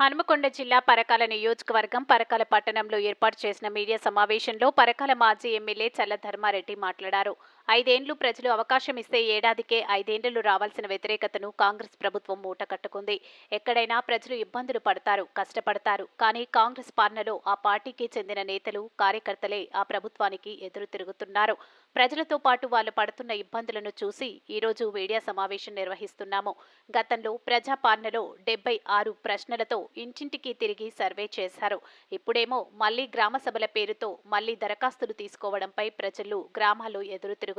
హనుమకొండ జిల్లా పరకాల నియోజకవర్గం పరకాల పట్టణంలో ఏర్పాటు చేసిన మీడియా సమావేశంలో పరకాల మాజీ ఎమ్మెల్యే చల్ల ధర్మారెడ్డి మాట్లాడారు. ఐదేండ్లు ప్రజలు అవకాశం ఇస్తే ఏడాదికే ఐదేండ్లు రావాల్సిన వ్యతిరేకతను కాంగ్రెస్ ప్రభుత్వం మూట కట్టుకుంది. ఎక్కడైనా ప్రజలు ఇబ్బందులు పడతారు కష్టపడతారు. కానీ కాంగ్రెస్ పాలనలో ఆ పార్టీకి చెందిన నేతలు కార్యకర్తలే ఆ ప్రభుత్వానికి ఎదురు తిరుగుతున్నారు. ప్రజలతో పాటు వాళ్ళు పడుతున్న ఇబ్బందులను చూసి ఈరోజు మీడియా సమావేశం నిర్వహిస్తున్నాము. గతంలో ప్రజాపాలనలో డెబ్బై ఆరు ప్రశ్నలతో ఇంటింటికి తిరిగి సర్వే చేశారు. ఇప్పుడేమో మళ్ళీ గ్రామ సభల పేరుతో మళ్ళీ దరఖాస్తులు తీసుకోవడంపై ప్రజలు గ్రామాలు ఎదురు తిరుగుతున్నారు.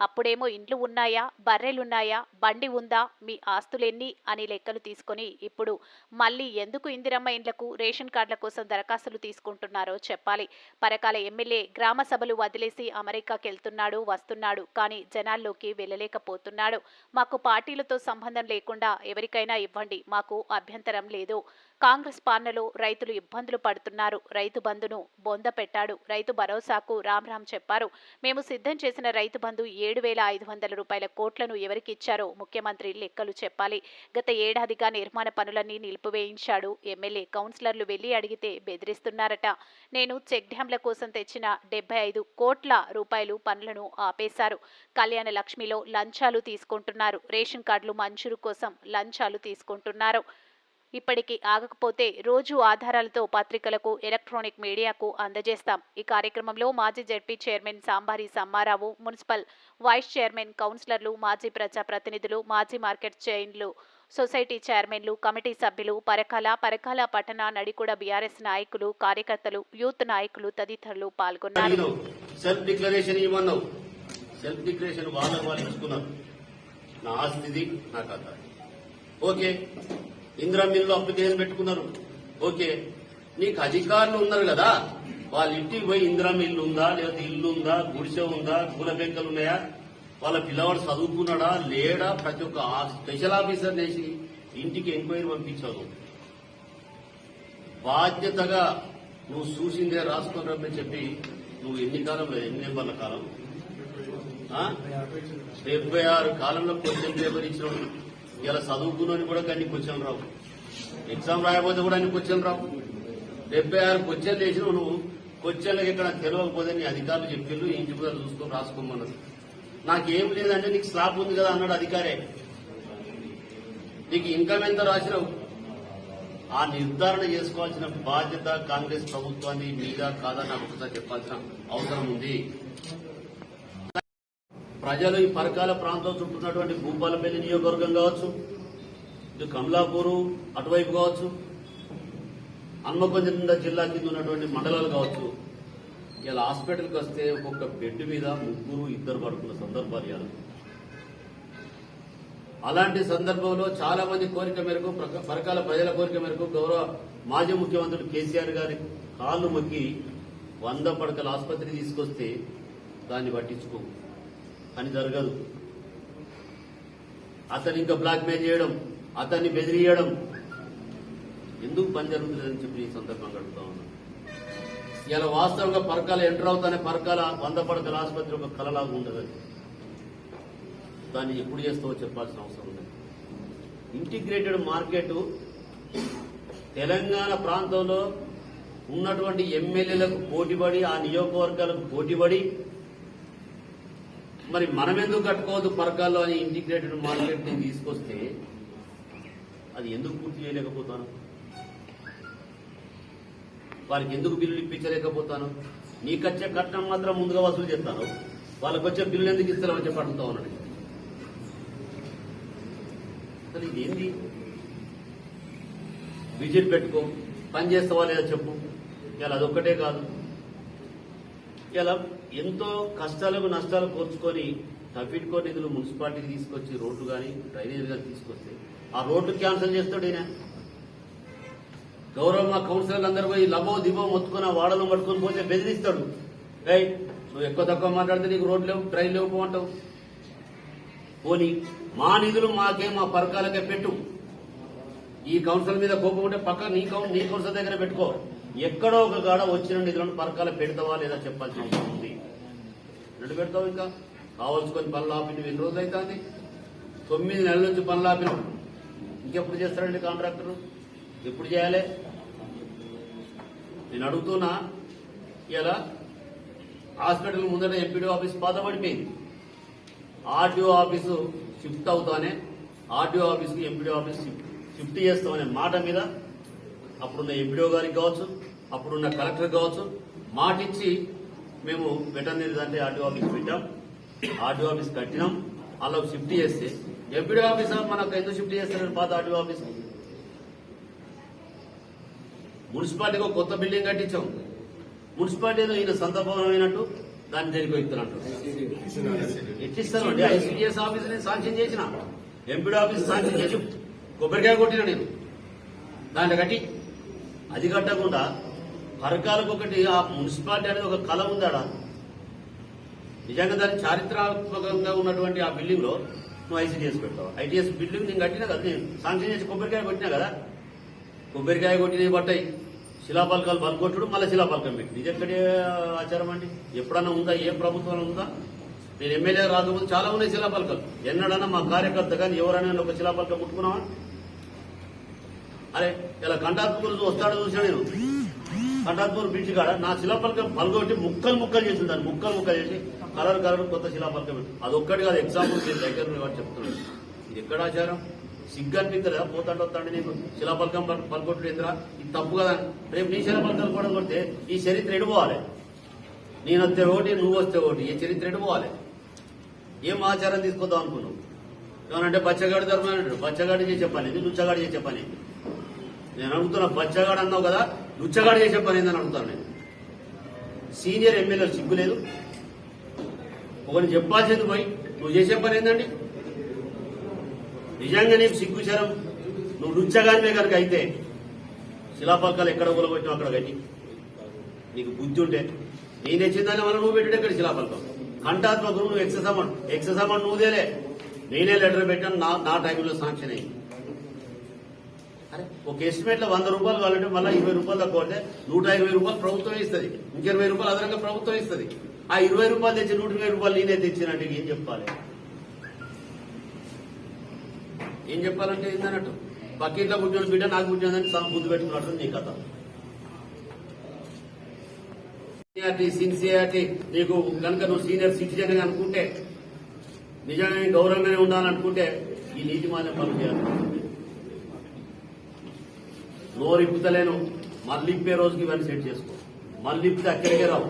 అప్పుడేమో ఇండ్లు ఉన్నాయా? బర్రెలున్నాయా? బండి ఉందా? మీ ఆస్తులెన్ని? అని లెక్కలు తీసుకొని ఇప్పుడు మళ్ళీ ఎందుకు ఇందిరమ్మ ఇండ్లకు రేషన్ కార్డుల కోసం దరఖాస్తులు తీసుకుంటున్నారో చెప్పాలి. పరకాల ఎమ్మెల్యే గ్రామ సభలు వదిలేసి అమెరికాకి వెళ్తున్నాడు వస్తున్నాడు కానీ జనాల్లోకి వెళ్ళలేకపోతున్నాడు. మాకు పార్టీలతో సంబంధం లేకుండా ఎవరికైనా ఇవ్వండి మాకు అభ్యంతరం లేదు. కాంగ్రెస్ పాలనలో రైతులు ఇబ్బందులు పడుతున్నారు. రైతు బంధును బొంద పెట్టాడు. రైతు భరోసాకు రామ్ రామ్ చెప్పారు. మేము సిద్ధం చేసిన రైతు బంధు ఏడు వేల ఐదు వందల రూపాయల కోట్లను ఎవరికి ఇచ్చారో ముఖ్యమంత్రి లెక్కలు చెప్పాలి. గత ఏడాదిగా నిర్మాణ పనులన్నీ నిలిపివేయించాడు. ఎమ్మెల్యే కౌన్సిలర్లు వెళ్ళి అడిగితే బెదిరిస్తున్నారట. నేను చెక్ డ్యాంల కోసం తెచ్చిన డెబ్బై ఐదు కోట్ల రూపాయలు పనులను ఆపేశారు. కళ్యాణ లక్ష్మిలో లంచాలు తీసుకుంటున్నారు. రేషన్ కార్డులు మంజూరు కోసం లంచాలు తీసుకుంటున్నారు. ఇప్పటికి ఆగకపోతే రోజు ఆధారాలతో పత్రికలకు ఎలక్ట్రానిక్ మీడియాకు అందజేస్తాం. ఈ కార్యక్రమంలో మాజీ ZP chairman Sambari Sammarao municipal vice chairman కౌన్సిలర్లు మాజీ ప్రజా ప్రతినిధులు మాజీ మార్కెట్ చైన్లు సొసైటీ చైర్మన్లు కమిటీ సభ్యులు పరకాల పరకాల పట్టణ నడికూడ బీఆర్ఎస్ నాయకులు కార్యకర్తలు యూత్ నాయకులు తదితరులు పాల్గొన్నారు. సెల్ఫ్ డిక్లరేషన్ ఇవ్వన్నావు సెల్ఫ్ డిక్లరేషన్ వాళ్ళ వాళ్ళు ఇచ్చుకున్నారు నా ఆస్తిది నా కథ ఓకే? ఇందిరా మిల్లు అప్లికేషన్ పెట్టుకున్నారు. ఓకే నీకు అధికారులు ఉన్నారు కదా వాళ్ళ ఇంటికి పోయి ఇందిరా మిల్లు ఉందా లేకపోతే ఇల్లు ఉందా గుడిసె ఉందా కూల బెంకలు ఉన్నాయా? వాళ్ళ పిల్లవాడు చదువుకున్నాడా లేడా? ప్రతి ఒక్క స్పెషల్ ఆఫీసర్ చేసి ఇంటికి ఎంక్వైరీ పంపించావు బాధ్యతగా నువ్వు చూసిందే రాసుకొని రమ్మని చెప్పి నువ్వు ఎన్ని కాలంలో ఎన్ని నెంబర్ల కాలం? డెబ్బై ఆరు. కాలంలో క్వశ్చన్ పేపర్ ఇచ్చినావు ఇలా చదువుకున్నోని కూడా అన్ని క్వశ్చన్ రావు. ఎగ్జామ్ రాయబోతే కూడా అన్ని క్వశ్చన్ రావు. డెబ్బై ఆరు క్వశ్చన్లు వేసిన నువ్వు క్వశ్చన్లకు ఇక్కడ తెలియకపోతే నీ అధికారులు చెప్పిళ్ళు ఇంటి కూడా చూసుకొని రాసుకోమన్నది నాకేం లేదంటే నీకు స్లాబ్ ఉంది కదా అన్నాడు అధికారే. నీకు ఇన్కమ్ ఎంత రాసినావు? ఆ నిర్ధారణ చేసుకోవాల్సిన బాధ్యత కాంగ్రెస్ ప్రభుత్వాన్ని మీద కాదా నాకు ఒకసారి చెప్పాల్సిన అవసరం ఉంది. ప్రజలు ఈ పరకాల ప్రాంతం చుట్టూ భూపాలపల్లి నియోజకవర్గం కావచ్చు ఇటు కమలాపూరు అటువైపు కావచ్చు హన్మకొండ జిల్లా కింద ఉన్నటువంటి మండలాలు కావచ్చు. ఇలా హాస్పిటల్కి వస్తే ఒక్కొక్క బెడ్ మీద ముగ్గురు ఇద్దరు పడుకున్న సందర్భాలు ఇవ్వాలి అలాంటి సందర్భంలో చాలా మంది కోరిక మేరకు ప్రక- పరకాల ప్రజల కోరిక మేరకు గౌరవ మాజీ ముఖ్యమంత్రులు కేసీఆర్ గారి కాళ్ళు మొక్కి వంద పడకల ఆసుపత్రి తీసుకొస్తే దాన్ని పట్టించుకో పని జరగదు. అతను ఇంకా బ్లాక్ మెయిల్ చేయడం అతన్ని బెదిరియడం. ఎందుకు పని జరుగుతుందని చెప్పి ఈ సందర్భంగా అడుగుతా ఉన్నాను ఇలా వాస్తవంగా పరకాల ఎంటర్ అవుతానే పరకాల వంద పడకల ఆసుపత్రి ఒక కలలాగా ఉండదని దాన్ని ఎప్పుడు చేస్తావో చెప్పాల్సిన అవసరం ఉంది ఇంటిగ్రేటెడ్ మార్కెట్ తెలంగాణ ప్రాంతంలో ఉన్నటువంటి ఎమ్మెల్యేలకు పోటీపడి ఆ నియోజకవర్గాలకు పోటీపడి మరి మనం ఎందుకు కట్టుకోవద్దు పరకాల్లో అని ఇంటిగ్రేటెడ్ మార్కెట్ని తీసుకొస్తే అది ఎందుకు పూర్తి చేయలేకపోతాను? వారికి ఎందుకు బిల్లులు ఇప్పించలేకపోతాను? నీకు వచ్చే కట్నం మాత్రం ముందుగా వసూలు చేస్తాను వాళ్ళకి వచ్చే బిల్లు ఎందుకు ఇస్తారని చెప్పి అడుగుతా ఉన్నాడు. అసలు ఇదేంది విజిట్ పెట్టుకో. పని చేస్తావా లేదా చెప్పు. ఇలా అదొక్కటే కాదు. ఇలా ఎంతో కష్టాలకు నష్టాలు కోర్చుకొని తప్పిడ్కో నిధులు మున్సిపాలిటీకి తీసుకొచ్చి రోడ్డు కానీ డ్రైనేజ్ కానీ తీసుకొస్తే ఆ రోడ్డు క్యాన్సిల్ చేస్తాడు ఈయన. గౌరవ మా కౌన్సిలర్లు అందరూ పోయి లబో దిబో మొత్తుకొని ఆ వాడలో పట్టుకొని పోతే బెదిరిస్తాడు. రైట్ నువ్వు ఎక్కువ తక్కువ మాట్లాడితే నీకు రోడ్లు లేవు ట్రైన్ లేవు పోమంటావు పోనీ మా నిధులు మాకే మా పరకాలకే పెట్టు. ఈ కౌన్సిల్ మీద కోపం ఉంటే పక్క నీ కౌన్ నీ కౌన్సిల్ దగ్గర పెట్టుకో. ఎక్కడో ఒక గాడ వచ్చిన నిధులను పరకాల పెడతావా లేదా చెప్పాల్సిన అవసరం రెండు పెడతావు ఇంకా? కావాల్సుకొని పనులు ఆపి నువ్వు ఎన్ని రోజులు అవుతుంది తొమ్మిది నెలల నుంచి పనులు ఆపినావు. ఇంకెప్పుడు చేస్తారండి కాంట్రాక్టర్? ఎప్పుడు చేయాలి? నేను అడుగుతున్నా ఇలా హాస్పిటల్ ముందర ఎంపీడీ ఆఫీస్ పాతబడిపోయింది. ఆర్టీఓ ఆర్డీఓ ఆఫీసు షిఫ్ట్ అవుతానే ఆర్డీఓ ఆఫీస్కి ఎంపీడీ ఆఫీస్ షిఫ్ట్- చేస్తామనే మాట మీద అప్పుడున్న ఎంపీడీఓ గారికి కావచ్చు అప్పుడున్న కలెక్టర్ కావచ్చు మాట ఇచ్చి మేము వెటర్నరీ అంటే ఆర్డీఓ ఆఫీస్ పెట్టాం. ఆర్డీఓ ఆఫీస్ కట్టినాం. అలా షిఫ్ట్ చేస్తే ఎంపీడీ ఆఫీస్? మనకు ఎందుకు షిఫ్ట్ చేస్తారు పాత ఆర్డీఓ ఆఫీస్ మున్సిపాలిటీకి ఒక కొత్త బిల్డింగ్ కట్టించాం. మున్సిపాలిటీలో ఈయన సొంత భవనం అయినట్టు దాన్ని దేనికి ఇస్తున్నట్టు. ఎట్టిస్తాను అండి ఐసీడీఎస్ ఆఫీస్ నేను శాంక్షన్ చేసిన. ఎంపీడీ ఆఫీస్ శాంక్షన్ చేసి కొబ్బరికాయ కొట్టిన నేను. దాన్ని కట్టి అది కట్టకుండా పరకాలకు ఒకటి ఆ మున్సిపాలిటీ అనేది ఒక కళ ఉందాడ? నిజంగా దాని చారిత్రాత్మకంగా ఉన్నటువంటి ఆ బిల్డింగ్లో నువ్వు ఐసీడీఎస్ పెట్టావు. ఐటీఎస్ బిల్డింగ్ నేను కట్టినా కదా నేను శాంక్షన్ చేసి కొబ్బరికాయ కొట్టినా కదా? కొబ్బరికాయ కొట్టినవి పట్టాయి శిలాపలకాలు పలుకొట్టుడు మళ్ళీ శిలాపలకం పెట్టి. ఇది ఎక్కడే ఆచారం అండి? ఎప్పుడన్నా ఉందా? ఏ ప్రభుత్వంలో ఉందా? నేను ఎమ్మెల్యే రాకముందు చాలా ఉన్నాయి శిలాపలకాలు ఎన్నడన్నా మా కార్యకర్త కానీ ఎవరైనా ఒక శిలాపలకం ముట్టుకున్నావా అరే ఇలా కంటాత్మకులు వస్తాడో చూసాను నేను. కంటాత్మూరు బ్రిడ్జ్ కాడ నా శిలాపలకం పల్గొట్టి ముక్కలు ముక్కలు చేసింది దాన్ని ముక్కలు ముక్కలు చేసి కలర్ కలర్ కొత్త శిలాపలకం పెట్టి. అది ఒక్కటి కాదు ఎగ్జాంపుల్ నేను దగ్గర నుండి వాడు ఇది ఎక్కడ ఆచారం? సిగ్గు అనిపిస్తుందా పోతాడు వస్తాడు నీకు? శిలాపలకం పల్- పలుకొట్టుడు ఎందురా ఇది తప్పు కదా. రేపు నీ శిలాపలకం కూడా కొడితే ఈ చరిత్ర ఎడిపోవాలి నేను వస్తే ఒకటి నువ్వు వస్తే ఒకటి ఈ చరిత్ర ఎడిపోవాలి ఏం ఆచారం తీసుకొద్దాం అనుకున్నావు? ఏమనంటే బచ్చగాడి ధర్మం బచ్చగాడి చేసే పని ఇది లుచ్చగాడి చేసే పని నేను అడుగుతున్నా బచ్చగాడు అన్నావు కదా లుచ్చగాడు చేసే పని ఏందని అడుగుతాను నేను. సీనియర్ ఎమ్మెల్యే సిగ్గు లేదు. ఒకరిని చెప్పాల్సింది పోయి నువ్వు చేసే పని ఏందండి? నిజంగా నీకు సిగ్గు శరం? నువ్వు లుచ్చగానివే కనుక అయితే శిలాపలకాలు ఎక్కడ కూలగొట్టినా అక్కడ గట్టి? నీకు బుద్ధి ఉంటే నేను ఇచ్చిందాన్ని మనం నువ్వు పెట్టుడు ఎక్కడ శిలాపలకం కంఠాత్మకం నువ్వు ఎక్సెస్ అమౌంట్ ఎక్సెస్ అమౌంట్ నువ్వుదేలే. నేనే లెటర్ పెట్టాను నా నా టైంలో శాంక్షన్ అయింది. ఒక ఎస్టిమేట్లో వంద రూపాయలు కావాలంటే మళ్ళీ ఇరవై రూపాయలు తక్కువ అంటే నూట ఇరవై రూపాయలు ప్రభుత్వం ఇస్తుంది. ఇంక ఇరవై రూపాయలు అదనంగా ప్రభుత్వం ఇస్తుంది. ఆ ఇరవై రూపాయలు తెచ్చి నూట ఇరవై రూపాయలు నేనే తెచ్చినట్టు ఏం చెప్పాలి? ఏం చెప్పాలంటే ఏందన్నట్టు? బకెట్లో కూర్చొని బిడ్డ నాకు కూర్చొని సమ బుద్ధి పెట్టుకున్నట్టు నీ కథ. సీనియారిటీ సిన్సియారిటీ నీకు కనుక నువ్వు సీనియర్ సిటిజన్ అనుకుంటే నిజంగా గౌరవంగానే ఉండాలనుకుంటే ఈ నీతి మాన్యం పనులు చేయాలి నోరిప్పుతలేను మళ్ళీ ఇప్పే రోజుకి ఇవన్నీ సెట్ చేసుకో. మళ్ళీ ఇప్పితే అక్కడికే రావు.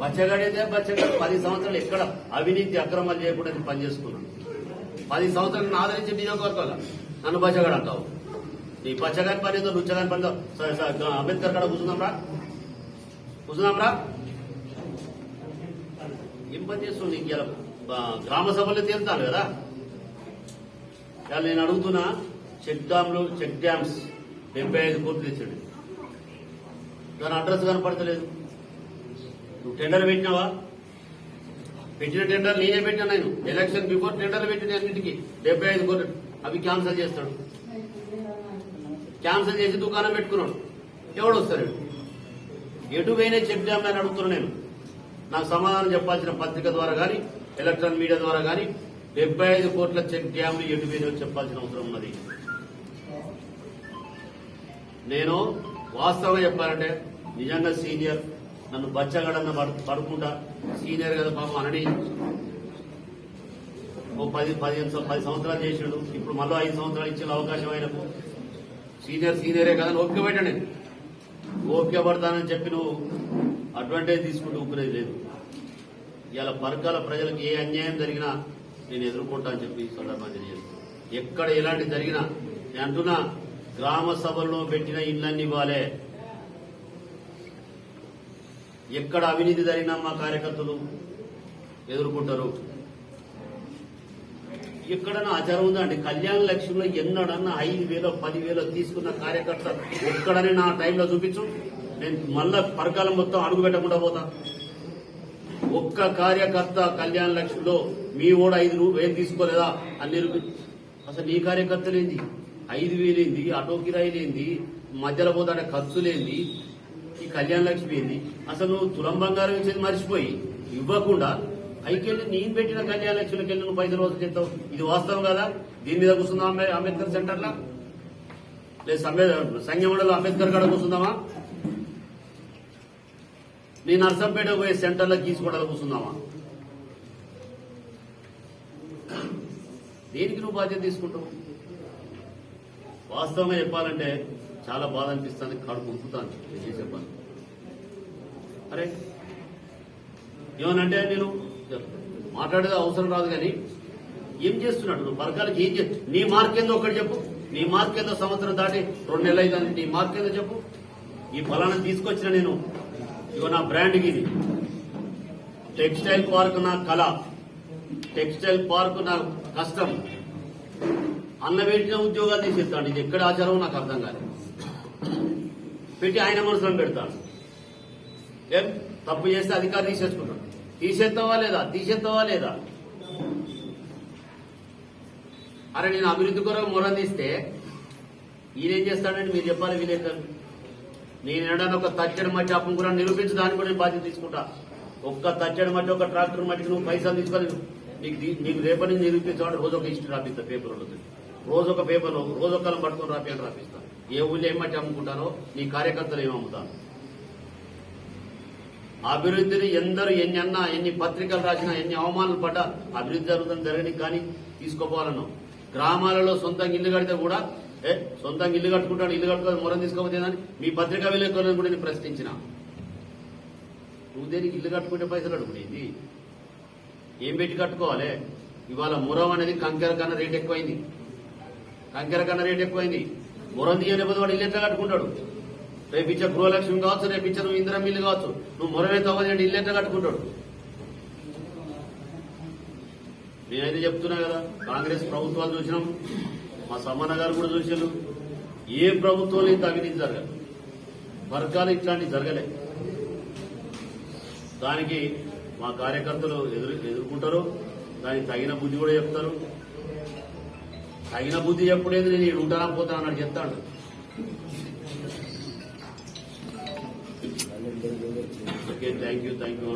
బచ్చగాడైతే బచ్చగాడు. పది సంవత్సరాలు ఎక్కడ అవినీతి అక్రమాలు చేయకుండా పని పనిచేసుకున్నాను పది సంవత్సరాలు ఆదరించి నియోజకవర్గంలో నన్ను బచ్చగాడు అంటావు. నీ బచ్చగాని పని ఏదో రుచ్చగాని పని సరే, అంబేద్కర్ కాడ కూర్చుందాం రా కూర్చుందాం రా ఏం పని చేస్తున్నావు నీకు గ్రామ సభలో తీరుతాను కదా? నేను అడుగుతున్నా చెక్ డ్యామ్లు చెక్ డ్యామ్స్ డెబ్బై ఐదు కోట్లు ఇచ్చాడు. దాని అడ్రస్ కనపడతలేదు. నువ్వు టెండర్ పెట్టినావా? పెట్టిన టెండర్ నేనే పెట్టినా నేను. ఎలక్షన్ బిఫోర్ టెండర్ పెట్టిన అన్నింటికి. డెబ్బై ఐదు కోట్లు. అవి క్యాన్సల్ చేస్తాడు. క్యాన్సల్ చేసి దుకాణం పెట్టుకున్నాడు. ఎవడు వస్తాడు? ఎటు పోయినా చెక్ డ్యామ్ అని అడుగుతున్నా నేను. నాకు సమాధానం చెప్పాల్సిన పత్రిక ద్వారా కానీ ఎలక్ట్రానిక్ మీడియా ద్వారా కానీ డెబ్బై ఐదు కోట్ల చెక్ డ్యామ్లు ఎటు పోయినా చెప్పాల్సిన అవసరం ఉన్నది. నేను వాస్తవం చెప్పాలంటే నిజంగా సీనియర్ నన్ను బచ్చగడన్న పడు- పడుకుంటా. సీనియర్ కదా పాపం అనని. ఓ పది పదిహేను పది సంవత్సరాలు చేసిండు. ఇప్పుడు మళ్ళీ ఐదు సంవత్సరాలు ఇచ్చిన అవకాశం అయినకు సీనియర్ సీనియరే కదా అని ఓపిక పెట్టండి. ఓపిక పడతానని చెప్పి నువ్వు అడ్వాంటేజ్ తీసుకుంటూ ఊపిరేది లేదు. ఇలా పరకాల ప్రజలకు ఏ అన్యాయం జరిగినా నేను ఎదుర్కొంటా అని చెప్పి ఈ సందర్భంగా తెలియజేస్తాను ఎక్కడ ఎలాంటి జరిగినా నేను అంటున్నా గ్రామ సభల్లో పెట్టిన ఇళ్ళన్ని ఇవ్వాలే ఎక్కడ అవినీతి జరిగినా మా కార్యకర్తలు ఎదుర్కొంటారు. ఎక్కడన్నా ఆచారం ఉందండి కళ్యాణ లక్ష్యంలో ఎన్నడన్నా ఐదు వేలు పదివేలు తీసుకున్న కార్యకర్త ఎక్కడనే నా టైంలో చూపించు. నేను మళ్ళా పరకాలం మొత్తం అడుగు పెట్టకుండా పోతా. ఒక్క కార్యకర్త కళ్యాణ లక్ష్యంలో మీ ఓడ ఐదు వేలు తీసుకోలేదా? అని నిరూపి- అసలు నీ కార్యకర్తలేంది? ఐదు వేలేంది ఆటో కిరాయిలేంది మధ్యలో పోతాడే ఖర్చులేంది ఈ కళ్యాణ లక్ష్మి ఏంది? అసలు నువ్వు తులం బంగారం ఇచ్చేది మర్చిపోయి ఇవ్వకుండా అయికెళ్ళి నేను పెట్టిన కళ్యాణ లక్ష్మికి వెళ్ళి నువ్వు పైసలు వసూలు చెప్తావు ఇది వాస్తవం కదా? దీని మీద కూర్చుందా అంబేద్కర్ సెంటర్లో? లేదు సంఘమండలో అంబేద్కర్ కాడ కూర్చుందామా? నేను నర్సంపేట పోయే సెంటర్లో గీసుకోవడానికి కూర్చుందామా? దేనికి నువ్వు బాధ్యత తీసుకుంటావు? వాస్తవంగా చెప్పాలంటే చాలా బాధ అనిపిస్తుంది కాడు ఉప్పుతాను నేను అరే ఏమనంటే నేను మాట్లాడేది అవసరం రాదు కానీ ఏం చేస్తున్నాడు? నువ్వు ఏం చేస్తు? నీ మార్క్ ఏందో ఒకటి చెప్పు. నీ మార్క్ ఏదో సంవత్సరం దాటి రెండు నెలలు అయిందని నీ మార్క్ ఏందో చెప్పు. ఈ ఫలానా తీసుకొచ్చిన నేను. ఇగో నా బ్రాండ్కి ఇది టెక్స్టైల్ పార్క్ నా కళ. టెక్స్టైల్ పార్క్ నా కష్టం. అన్న పెట్టిన ఉద్యోగాలు తీసేస్తాడు. ఇది ఎక్కడ ఆచారం నాకు అర్థం కాలేదు. పెట్టి ఆయన మనసులో పెడతాడు. ఏం? తప్పు చేస్తే అధికారం తీసేసుకుంటాడు. తీసేస్తావా లేదా? తీసేస్తావా లేదా? అరే నేను అభివృద్ధి కొరకు మొరం తీస్తే ఈయనేం చేస్తాడంటే మీరు చెప్పాలి విలేకరు. నేను ఏడాది ఒక తచ్చడి మట్టి అప్పును కూడా నిరూపించి దాన్ని కూడా నేను బాధ్యత తీసుకుంటా. ఒక్క తచ్చడి మట్టి ఒక ట్రాక్టర్ మట్టి నువ్వు పైసలు తీసుకొని నీకు నీకు రేపటి నుంచి నిరూపించాడు రోజు ఒక హిస్టరీ రాపిస్తా పేపర్ ఉంటుంది రోజు ఒక పేపర్ రోజు ఒక పట్టుకొని రాపి రాపిస్తాను ఏ ఊళ్ళో ఏం మట్టి అమ్ముకుంటానో నీ కార్యకర్తలు ఏమి అమ్ముతాను అభివృద్ధిని ఎందరు ఎన్ని అన్నా ఎన్ని పత్రికలు రాసినా ఎన్ని అవమానాలు పడ్డా అభివృద్ధి జరుగుతుంది జరగని కానీ తీసుకోపోవాలను. గ్రామాలలో సొంతంగా ఇల్లు కడితే కూడా ఏ సొంతంగా ఇల్లు కట్టుకుంటాను ఇల్లు కట్టుకొని మొరం తీసుకోకపోతే మీ పత్రికా విలేకరులను కూడా నేను ప్రశ్నించిన. నువ్వు దేనికి ఇల్లు కట్టుకుంటే పైసలు అడుగునేది ఏం పెట్టి కట్టుకోవాలి? ఇవాళ మురం అనేది కంకెర కన్నా రేట్ ఎక్కువైంది. కంకెర కన్నా రేట్ ఎక్కువైంది. మురం తీయలేకపోతే వాడు ఇల్లు ఎట్లా కట్టుకుంటాడు? రేపు ఇచ్చే గృహలక్ష్మి కావచ్చు రేపు ఇచ్చే నువ్వు ఇందిరా మిల్లు కావచ్చు నువ్వు మొరమే తవ్వదండి ఇల్లు ఎట్లా కట్టుకుంటాడు? నేనైతే చెప్తున్నా కదా కాంగ్రెస్ ప్రభుత్వాలు చూసినాం మా సమ్మన్న గారు కూడా చూసారు ఏ ప్రభుత్వం ఇంత అవినీతి జరగదు. వర్గాలు ఇట్లాంటివి జరగలే. దానికి మా కార్యకర్తలు ఎదురు ఎదుర్కొంటారు. దానికి తగిన బుద్ధి కూడా చెప్తారు. తగిన బుద్ధి చెప్పలేదు నేను ఈడు ఉంటానా పోతాను అన్నాడు చెప్తాడు. Okay thank you thank you